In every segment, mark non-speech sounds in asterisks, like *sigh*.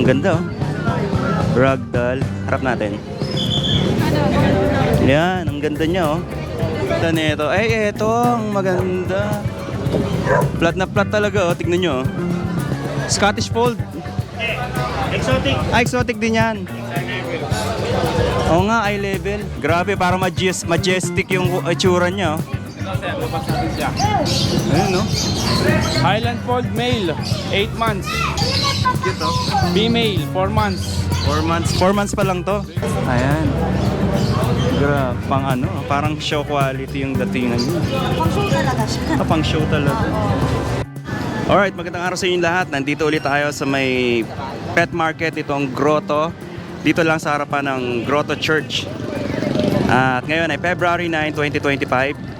ang ganda oh. Ragdoll. Harap natin. Yan, ang ganda niya oh. Ganda nito. Ay, eto, ang maganda. Flat na flat talaga oh, tignan nyo oh. Scottish Fold. Exotic. Ah, exotic din yan. Oo nga, eye level. Grabe, para majes majestic yung itsura niya. Oh. Ayun, no? Highland Fold male, 8 months. Cute, oh. Female, 4 months. 4 months. 4 months pa lang to. Ayan. Gra, pang ano, parang show quality yung datingan niya. Pang show talaga siya. Ah, pang show talaga. Alright, magandang araw sa inyo lahat. Nandito ulit tayo sa may pet market, itong Grotto. Dito lang sa harapan ng Grotto Church. At ngayon ay February 9, 2025.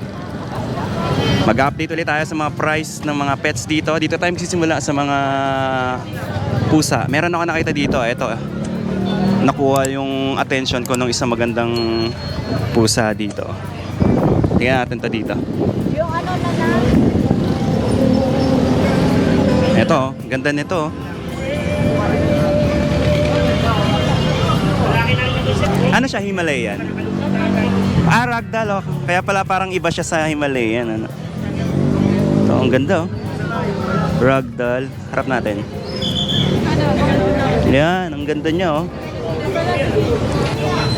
Mag-update ulit tayo sa mga price ng mga pets dito. Dito tayo magsisimula sa mga pusa. Meron ako nakita dito. Ito. Nakuha yung attention ko ng isang magandang pusa dito. Tingnan natin to dito. Yung ano na na, Ito, oh, ganda nito. oh. Ano siya, Himalayan? Ah, ragdoll, oh. Kaya pala parang iba siya sa Himalayan, ano. Ito, ang ganda, oh. Ragdoll. Harap natin. Yan, ang ganda niya, oh.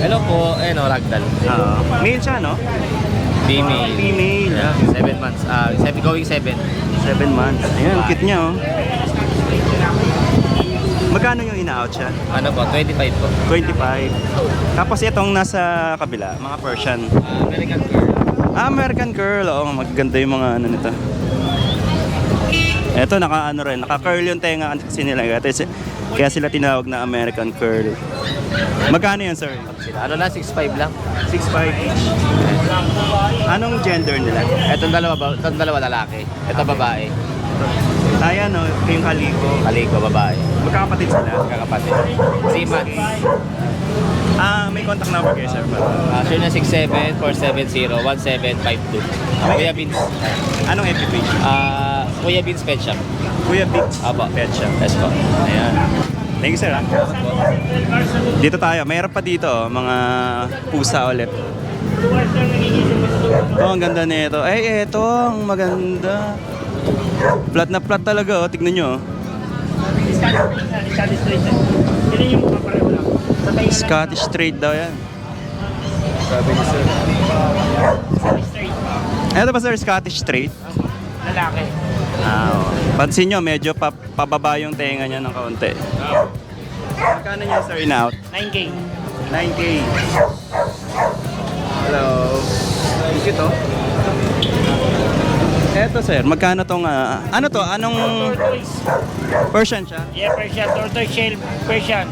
Hello po, eh no, Ragdoll. Ah, male siya, no? Female. Female. Yeah, seven months. Ah, seven, going seven. Seven months. Ayan, ang cute niya, oh. Magkano yung ina-out siya? Ano po, 25 po. 25. Tapos itong nasa kabila, mga Persian. Ah, American Girl. Ah, American Curl. Oo, maganda yung mga ano nito. Ito, naka ano rin, naka-curl yung tenga kasi nila. Kaya, kaya sila tinawag na American Curl. Magkano yan, sir? Ano lang, 6'5 lang. 6'5 each. Anong gender nila? Itong dalawa, ba, itong dalawa lalaki. Ito babae. Ayan, no, yung kaliko. Kaliko, babae. Magkakapatid sila. Kakapatid. 3 months. Ah, may contact number kayo, sir. Ah, sure na 67-470-1752. Kuya Beans. Anong FB page? Ah, Kuya Beans Pet Shop. Kuya Bix. Apo. Pet shop. Yes po. Ayan. Thank you, sir. ah. Dito tayo. Mayroon pa dito, oh, mga pusa ulit. Ito, ang ganda nito. Ay, eto, ang maganda. Flat na flat talaga, oh. Tignan nyo. oh. Scottish Straight daw yan. Sabi ni sir. Ito ba, sir? Scottish Straight? Lalaki. Ah, oh. Pansin nyo, medyo pa pababa yung tenga niya ng kaunti. Magkano niya, sir, in-out? 9K. 9K. Hello. Thank you to. Eto sir, magkano tong ah, ano to? Anong Tortoise. Persian siya? Yeah, Persian. Tortoise shell. Persian.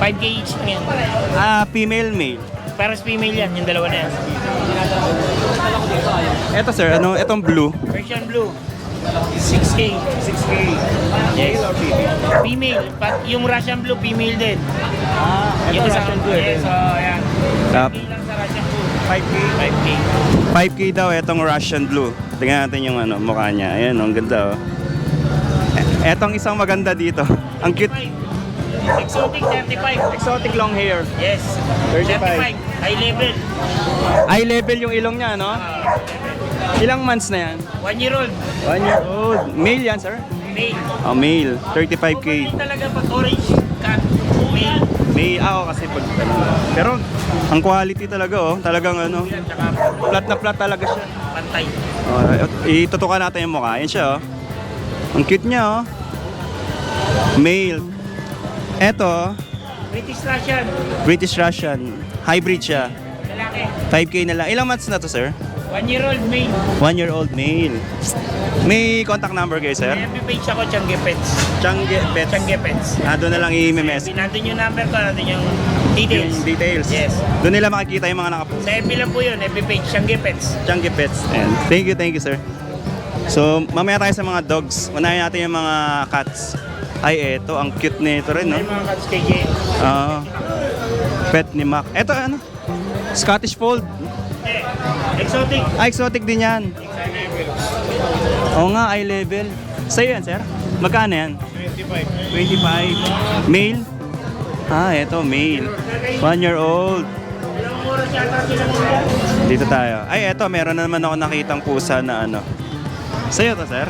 5K each lang yan. Ah, female male. Paras female yan, yung dalawa na yan. Eto sir, ano etong blue? Persian blue. 6K. 6K. Yes. or female? Female. But yung Russian blue, female din. Ah, Yung Russian blue. Yes, so ayan. Tap. 5K lang sa Russian blue. 5K. 5K. 5K daw etong Russian blue. Tingnan natin yung ano, mukha niya. Ayan, ang ganda oh. E- Etong isang maganda dito. *laughs* Ang cute. Exotic 35. Exotic long hair. Yes. 35. 35. High level. Eye level yung ilong niya, no? Ilang months na yan? One year old. One year old. Male yan, sir? Male. Oh, male. 35K. Male talaga pag orange cat. Male. May ako kasi pag. Pero ang quality talaga oh, talagang ano, flat na flat talaga siya. pantay. Oh, itutukan natin yung mukha. Yan siya oh. Ang cute niya oh. Male. Eto, British Russian. British Russian. Hybrid siya. Lalaki. 5K na lang. Ilang months na to, sir? One year old male. One year old male. May contact number kayo, sir? May FB page ako, Changge Pets. Changge Pets. Changge Pets. Ah, doon na lang i-mess. Nandun yung number ko, nandun yung details. Yung details. Yes. Doon nila makikita yung mga nakapost. Sa FB lang po yun, FB page, Changge Pets. Chunky Pets. Ayan. Thank you, thank you, sir. So, mamaya tayo sa mga dogs. Unahin natin yung mga cats. Ay, eto. Ang cute nito rin, no? May mga cats kay Jay. Oo. pet ni Mac. Eto, ano? Scottish Fold. Exotic. Ah, exotic din yan. Oo nga, eye level. Sa'yo yan, sir? Magkano yan? 25. Male? Ah, eto, male. One year old. Dito tayo. Ay, eto, meron na naman ako nakitang pusa na ano. Sa'yo to, sir?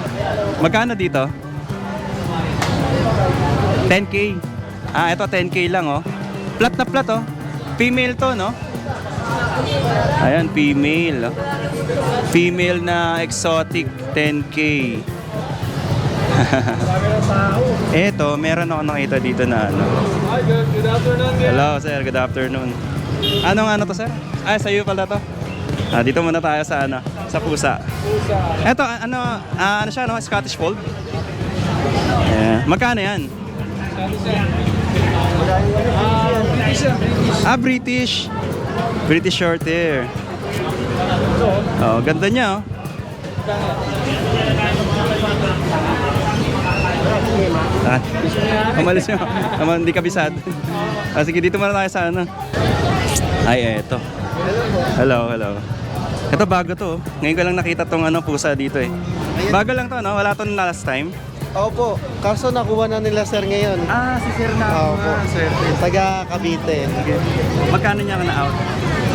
Magkano dito? 10k. Ah, eto 10k lang oh. Plat na plat oh. Female to, no? Ayan, female. oh. Female na exotic 10k. *laughs* Eto, meron ako nakita dito na ano. Hello, sir. Good afternoon. Anong ano to, sir? Ah, sa'yo pala to. Ah, dito muna tayo sa ano, sa pusa. Eto, a- ano, ah, ano siya, no? Scottish Fold? Yeah. Magkano yan? Ah, British. British short hair. Oh, ganda niya, oh. Ah, umalis nyo. Naman, hindi kabisado. Ah, sige, dito muna tayo sa ano. Ay, eto. Hello, hello. Ito bago to. oh. Ngayon ko lang nakita tong ano pusa dito eh. Bago lang to, no? Wala to last time. Opo, kaso nakuha na nila sir ngayon. Ah, si Sir na. Opo. Taga Cavite. Magkano niya ka na out?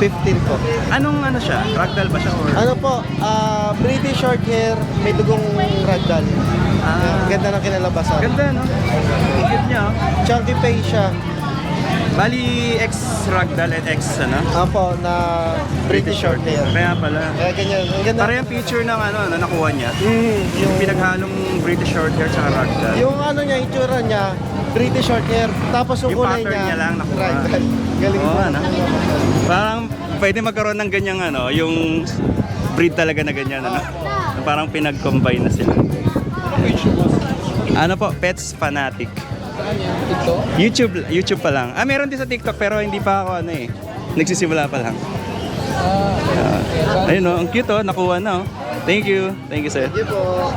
15 po. Anong ano siya? Ragdoll ba siya or? Ano po, ah British short hair, may dugong ragdoll. Ah. Ganda ng kinalabasan. Ganda, no? Cute niya, oh. Chunky face siya. Bali, ex-ragdoll at ex, ano? Opo, na British short hair. Kaya pala. Kaya ganyan. Ang ganda. Parang yung picture ng ano, na nakuha niya. Mm, Yung pinaghalong British short hair tsaka ragdoll. Yung ano niya, itsura niya, British short hair. Tapos yung, Yung kulay niya, niya lang nakuha. ragdoll. Galing po. ano? Parang pwede magkaroon ng ganyang ano, yung breed talaga na ganyan, ano? Parang pinag-combine na sila. Ano po, Pets Fanatic. YouTube, YouTube pa lang. Ah, meron din sa TikTok pero hindi pa ako ano eh. Nagsisimula pa lang. Ah, ayun oh, ang cute oh, nakuha na oh. Thank you. Thank you, sir. Sige po.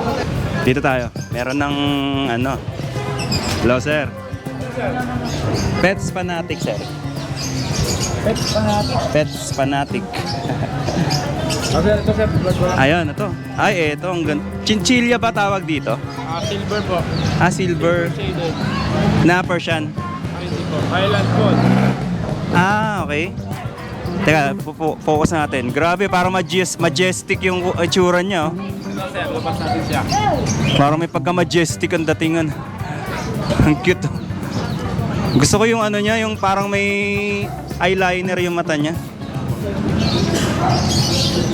Dito tayo. Meron ng ano. Hello, sir. Pets Fanatic, sir. Pets Fanatic. Pets Fanatic. Ayun, ito. Ay, ito. Ang gan- Chinchilla ba tawag dito? Silver po. Ah, silver. Shaded. Na Persian. Hindi po. Highland Gold. Ah, okay. Teka, po- po- focus natin. Grabe, parang majes- majestic yung itsura niya. Oh. Ito sir, labas natin siya. Parang may pagka-majestic ang datingan. *laughs* ang cute. oh. Gusto ko yung ano niya, yung parang may eyeliner yung mata niya.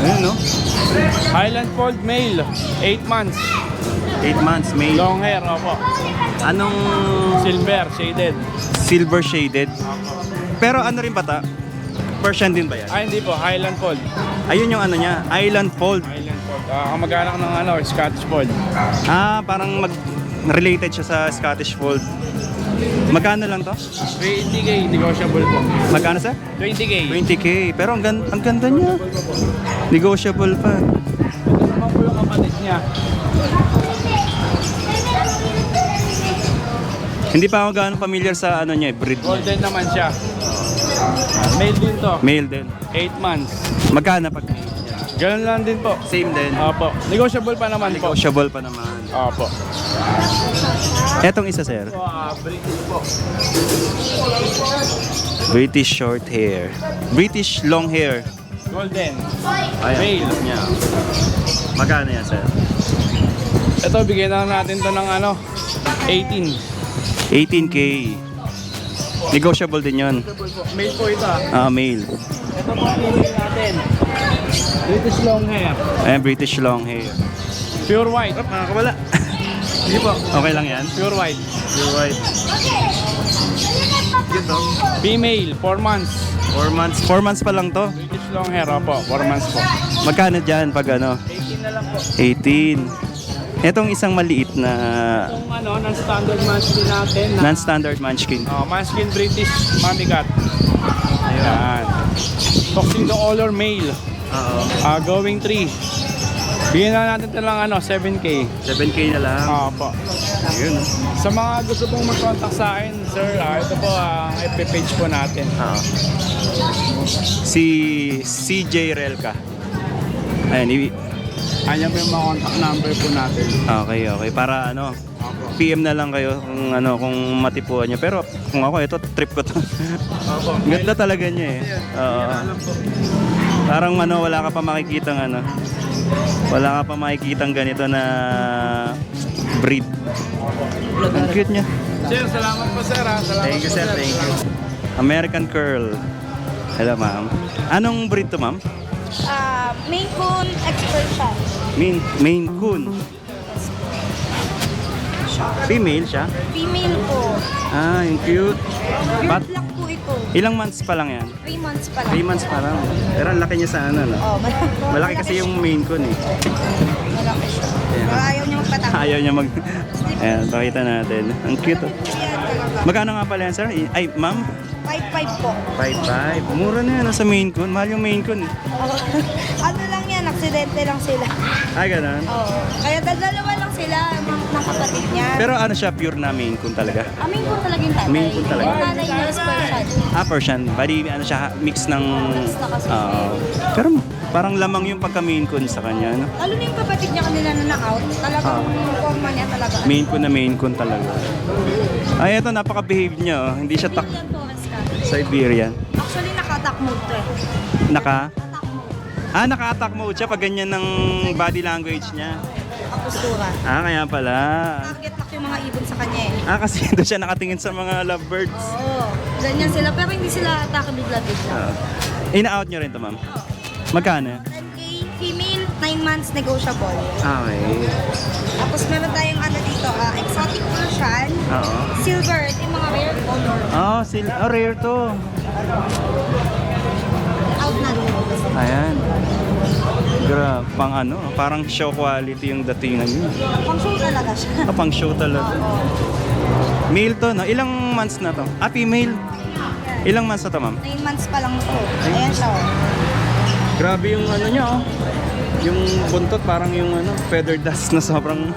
Ayun, no? Highland Fold male. 8 months. 8 months, male. Long hair, opo. Anong Silver, shaded. silver shaded? Pero ano rin bata? Persian din ba yan? Ah, hindi po. Highland Fold. Ayun yung ano niya, island fold. Highland Fold. Ah, kamag-anak ng ano, Scottish Fold. Ah, parang mag related siya sa Scottish fold. Magkano lang to? 20k, negotiable po. Magkano sa? 20k. 20k. Pero ang, gan- ang ganda niya. Negotiable pa. Ito naman po yung kapatid niya. Hindi pa ako gaano familiar sa ano niya, eh, breed niya. Golden naman siya. Male din to. Male din. 8 months. Magkano pag Ganun lang din po. Same din. Opo. Negotiable pa naman po. Negotiable pa naman. Opo. Etong isa, sir. So, ah, British po. British short hair. British long hair. Golden. Ayan. Male. Niya. Magkano yan, sir? Ito, bigyan na natin to ng ano, 18. 18k. Negotiable din yon. Male po ito ah. Ah, male. Ito po ang natin. British long hair. Ayan, British long hair. Pure white. Nakakawala. *laughs* Hindi po. Okay lang yan. Pure white. Right. Cute, oh. Female, 4 months. 4 months. 4 months pa lang to. British long hair, opo. 4 months po. Magkano dyan pag ano? 18 na lang po. 18. Etong isang maliit na Itong ano, non-standard munchkin natin na non-standard munchkin. oh, munchkin British cat. Ayan. Tuxedo color male. Oo. Ah, going 3. Bigyan na natin ito lang ano, 7K. 7k na lang. Opo. Yun. Sa mga gusto pong mag-contact sa akin, sir, ah, ito po ang FB page po natin. Oo. Si CJ Relka. Ayan, Ayan po yung mga contact number po natin. Okay, okay. Para ano, PM na lang kayo kung ano kung matipuan nyo. Pero kung ako, ito trip ko to. Ganda talaga niya eh. Oo. Parang ano, wala ka pa makikitang ano. Wala ka pa makikitang ganito na breed. Ang cute niya. Sir, salamat po sir ha. Salamat Thank you, sir. Thank you. American Curl. Hello, ma'am. Anong breed to, ma'am? Ah, Maine Coon Expression. Maine, Maine Coon. Female siya? Female po. Ah, yung cute. Pure But- black po ito. Ilang months pa lang yan? 3 months pa lang. 3 months pa lang. Pero ang laki niya sa ano, no? Oh, malaki, Malaki kasi yung Maine Coon eh. Malaki siya. Pero ayaw niya magpatakbo. Ayaw niya mag... Ayan, pakita natin. Ang cute. Magkano nga pala yan, sir? Ay, ma'am? 5-5 po. 5.5. Mura na yan no, sa Maine Coon. Mahal yung Maine Coon eh. *laughs* Ano lang yan, aksidente lang sila. Ay, ganun. Oo. Kaya dalawa lang sila ng, ng kapatid niya. Pero ano siya, pure na Maine Coon talaga. Ah, Maine Coon talaga yung tatay. Maine Coon talaga. Yung nanay niya is Persian. Ah, Persian. Bali, ano siya, mix ng... Mix na kasi. Oo. pero parang lamang yung pagka Maine Coon sa kanya, no? Lalo na yung kapatid niya kanila na na-out. Talagang Ah. forma niya talaga. Maine Coon na Maine Coon talaga. Ay, eto, napaka-behave niya, oh. Hindi siya tak... Forest Cat. Siberian. Actually, naka-attack mode to eh. Naka... Attack mode. Ah, naka-attack mode siya pag ganyan ng body language niya. Kapustura. Ah, kaya pala. Target lock yung mga ibon sa kanya eh. Ah, kasi *laughs* doon siya nakatingin sa mga lovebirds. Oo. Ganyan sila. Pero hindi sila atake bigla-bigla. Ah. In-out nyo rin to, ma'am? Magkano? 10K, female, 9 months negotiable. Ah, Okay. Tapos meron tayong ano dito, ah, exotic Persian, Oo. silver, ito yung mga rare color. Oh, sil oh, rare to. Out na rin. Ayan. Gra, pang ano, parang show quality yung datingan niya. Pang show talaga siya. Ah, pang show talaga. Male to, no? Ilang months na to? Ah, female. Ilang months na to, ma'am? 9 months pa lang po. Ayan siya. oh. Grabe yung ano niya, oh. Yung buntot parang yung ano, feather dust na sobrang...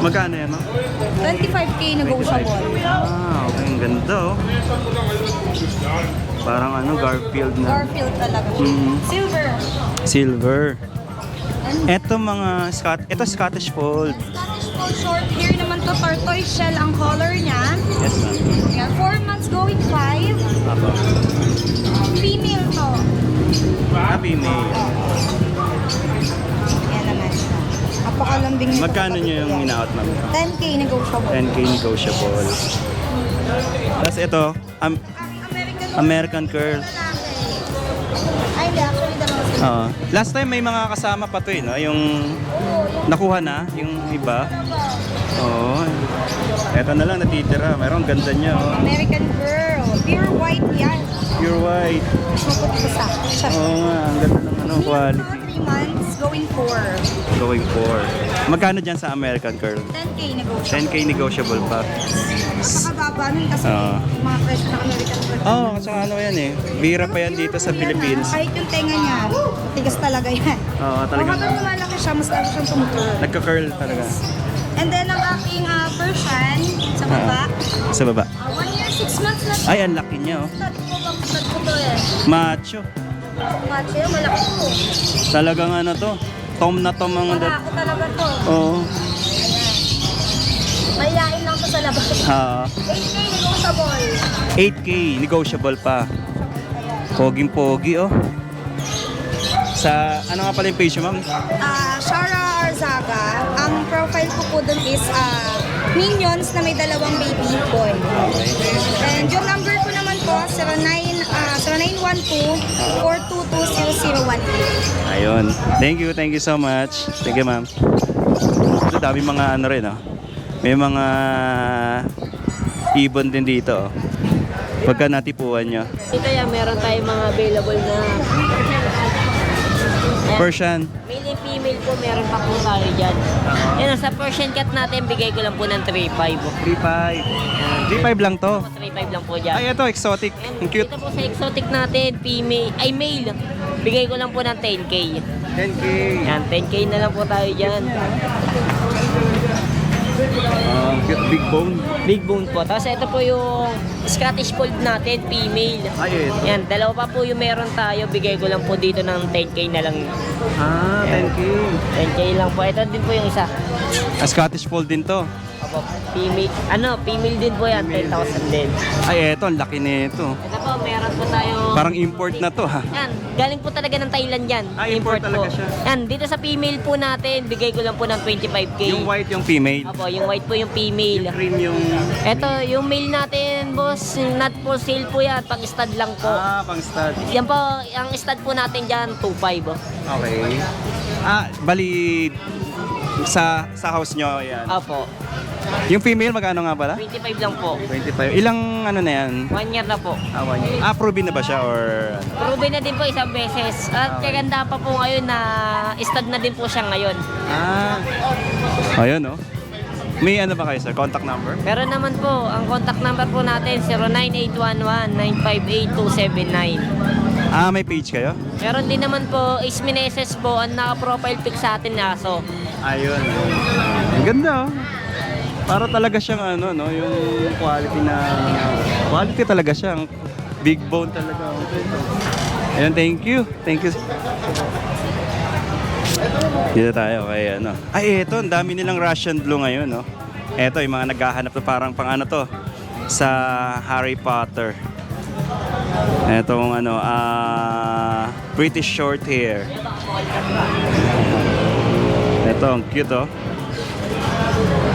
Magkano yan, ma'am? 25K negotiable. Ah, okay. Ang ganda, oh. Parang ano, Garfield na. Garfield talaga siya. Mhm. Silver. Silver. Eto mga Scot ito Scottish Fold. Scottish Fold short hair naman to, tortoise shell ang color niya. Yes, ma'am. Ayan, 4 months going 5. Apo. Female to. Happy May. Ayan naman siya. Napakalambing nito. Magkano nyo yung in-out, ma'am? 10K negotiable. 10k negotiable. Tapos ito, am- American American Curl. Ay, hindi. Actually, dalawa sila. Oo. Last time may mga kasama pa to eh, no? Yung nakuha na, yung iba. Oo. Ito na lang natitira. Meron ganda niya, oh. American Girl. Pure white yan. Pure white. Maputi sa. Siya. Oo nga, ang ganda ng ano, quality. 3 months going 4. Going for. Magkano dyan sa American Curl? 10K negotiable. 10k negotiable pa. Napakababa nun kasi Oo. mga presyo ng American Girl. Oo, oh, saka ano yan eh. Bira pa yan dito sa Philippines. ah. Kahit yung tenga niya, tigas talaga yan. Oo, Oh, talagang habang lumalaki siya, mas lalo siyang tumutuloy. nagka-curl talaga. And then, ang aking ah, Persian sa baba, Ah, sa baba. 1 year, 6 months na Ay, ang laki niya oh. Stud ko bang stud ko to eh. Macho. Macho yun, malaki to. Talagang ano to. Tom na tom ang dat. ako talaga to. Oo. Mayayain lang to sa labas. Ah, 8K negotiable. 8k negotiable pa. Poging pogi oh. Sa ano nga pala yung page ma'am? Ah, Shara Arzaga, ang profile ko po dun is ah, Minions na may dalawang baby boy. And yung number ko naman po, 09, ah, 0912-422-0018. Ayun. Thank you, thank you so much. Thank you, ma'am. Ito dami mga ano rin oh. May mga ibon din dito oh. Pagka natipuan nyo. Yan, meron tayong mga available na Persian. Female po, meron pa po tayo dyan. Yan, sa Persian cat natin, bigay ko lang po ng 3.5. 3.5. 3.5 lang to. 3.5 lang po dyan. Ay, ito, exotic. And Ang cute. dito po sa exotic natin, female, ay male, bigay ko lang po ng 10k. 10K. Yan, 10k na lang po tayo dyan. Ah, big bone. Big bone po. Tapos ito po yung Scottish Fold natin, female. Ay, ito. Yan, dalawa pa po yung meron tayo. Bigay ko lang po dito ng 10k na lang. Ah, 10K. 10k lang po. Ito din po yung isa. Ah, Scottish Fold din to. Opo, female. Ano, female din po yan. 10,000 din. Ay, eto, ang laki nito. Ito po, meron po tayo. Parang import na to ha. Yan, galing po talaga ng Thailand yan. Ah, import talaga po. siya. Yan, dito sa female po natin, bigay ko lang po ng 25k. Yung white yung female. Opo, yung white po yung female. Yung cream yung... Ito, yung male natin, boss, not for sale po yan, pang stud lang po. Ah, pang stud. Yan po, ang stud po natin dyan, 2.5. Oh. Okay. Ah, bali sa sa house nyo yan. Opo, Yung female magkano nga pala? 25 lang po. 25. Ilang ano na yan? One year na po. Ah, one year. Ah, proven na ba siya or Proven na din po isang beses. At Okay. kaganda pa po ngayon na stud na din po siya ngayon. Ah. Ayun oh. May ano ba kayo sir? Contact number? Meron naman po, ang contact number po natin 09811-958-279. Ah, may page kayo? Meron din naman po, Ace Meneses po, ang naka-profile pic sa atin na aso. Ayun. Ang ganda oh. Para talaga siyang ano no, yung quality na quality talaga siya. Big bone talaga. Ayun, thank you. Thank you. Dito tayo kay ano. Ay, eto, ang dami nilang Russian blue ngayon, no. Eto, yung mga naghahanap na parang pang ano to sa Harry Potter. Etong ano, ah British short hair. Ito, ang cute oh.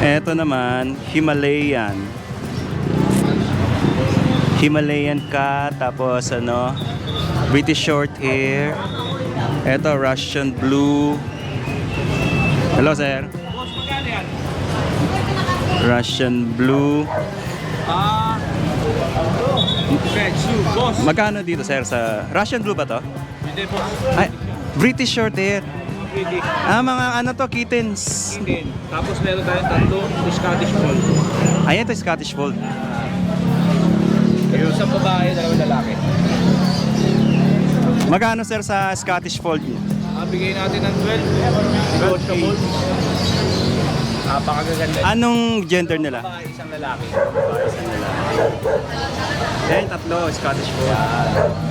Ito naman, Himalayan. Himalayan cat, tapos ano, British short hair. Ito, Russian blue. Hello, sir. Russian blue. Ah, boss. Magkano dito, sir, sa Russian blue ba to? Hindi po. Ay, British short hair. Ah, mga ano to, kittens. Hindi. Tapos meron tayong tatlo, Scottish Fold. Ayan to, Scottish Fold. Yung sa babae, dalawang lalaki. Magkano, sir, sa Scottish Fold? Ah, bigay natin ng 12. Negotiable. Napakagaganda. Anong gender nila? Babae, isang lalaki. Ayan, tatlo, Scottish Fold.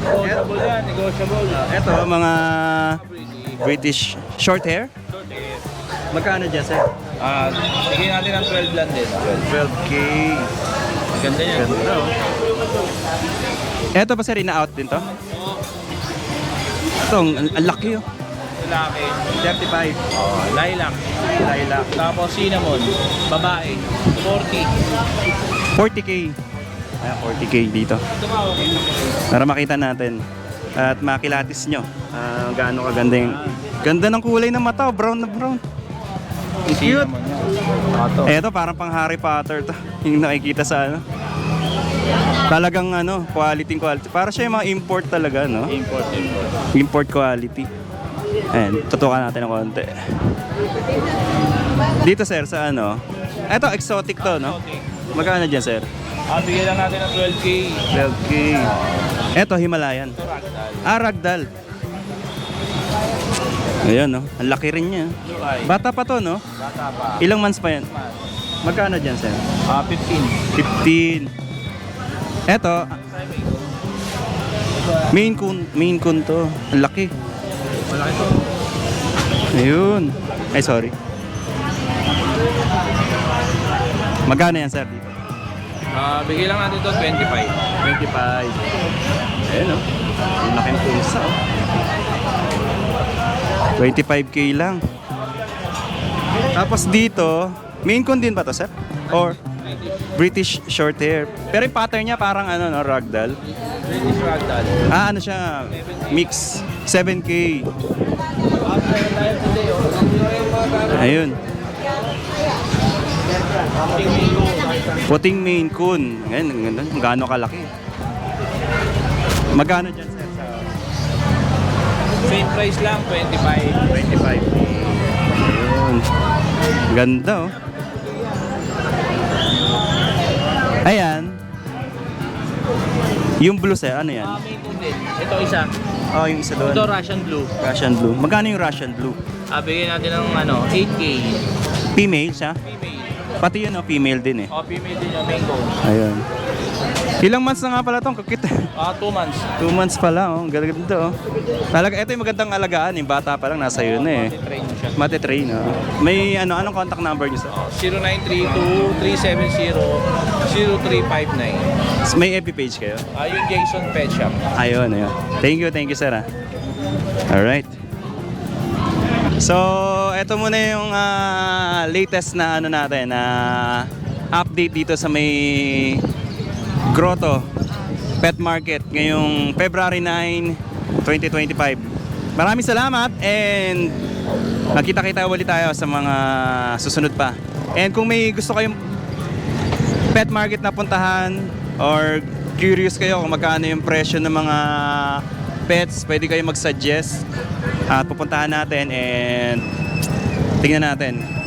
Negotiable yan, negotiable. Ito, mga Pretty. British short hair. Short hair. Magkano dyan, sir? Ah, bigay natin ng 12 lang din. 12. 12K. Ganda yan. Ganda, oh. Ba, sir, ina-out din to? Ito, ang laki, oh. Lalaki. 35. Oh, lilac. Lilac. Tapos cinnamon. Babae. 40. 40K. Ayan, 40K dito. Para makita natin. At makilatis nyo. Ah, gaano kaganda yung... Ganda ng kulay ng mata, oh, brown na brown. Ang cute. Eto, parang pang Harry Potter to. *laughs* Yung nakikita sa ano. Talagang ano, quality quality. Para siya yung mga import talaga, no? Import, import. Import quality. Ayan, tutukan natin ng konti. Dito sir, sa ano? Eto, exotic to, no? Magkano dyan, sir? Ah, bigay lang natin ng 12K. 12K. Eto, Himalayan. Ito, ragdoll. Ah, ragdoll. Ayan, no? Ang laki rin niya. Bata pa to, no? Bata pa. Ilang months pa yan? Magkano dyan, sir? Ah, 15. 15. Eto, main kun, main kun to. Ang laki. Malaki to. Ayun. Ay, sorry. Magkano yan, sir? Dito? Ah, bigay lang natin to 25. 25. Ayun, oh. Ang laki ng pusa, oh. 25k lang. Tapos dito, main kun din ba to, sir? Or British short hair. Pero yung pattern niya parang ano, no, ragdoll. British ragdoll. Ah, ano siya? Mix. 7K. Ayun. Puting Maine Coon. Ngayon, ang ganda. Gaano kalaki. Magkano dyan, sir? Sa Same price lang, 25. 25K. Ayun. Ganda, oh. Ayan. Yung blue, sir, ano yan? Ah. Ito isa. Oh, yung isa doon. Ito Russian blue. Russian blue. Magkano yung Russian blue? Ah, bigay natin ng ano, 8K. Female siya? Female. Pati yun, oh, female din eh. Oh, female din yung mango. Ayun. Ilang months na nga pala itong kakit? *laughs* Ah, 2 months. Two months pa lang, oh. Ang ganda oh. Talaga, ito yung magandang alagaan. Yung bata pa lang, nasa yun eh. Train mo siya. Matitrain, oh. May ano, anong contact number niyo sa? 0932-370-0359. May FB page kayo? Ah, yung Jason Pet Shop. Ayun, ayun. Thank you, thank you, sir. ah. Alright. So, ito muna yung ah, latest na ano natin, na update dito sa may Grotto Pet Market ngayong February 9, 2025. Maraming salamat and magkita-kita ulit tayo sa mga susunod pa. And kung may gusto kayong pet market na puntahan or curious kayo kung magkano yung presyo ng mga pets, pwede kayo mag-suggest at pupuntahan natin and tingnan natin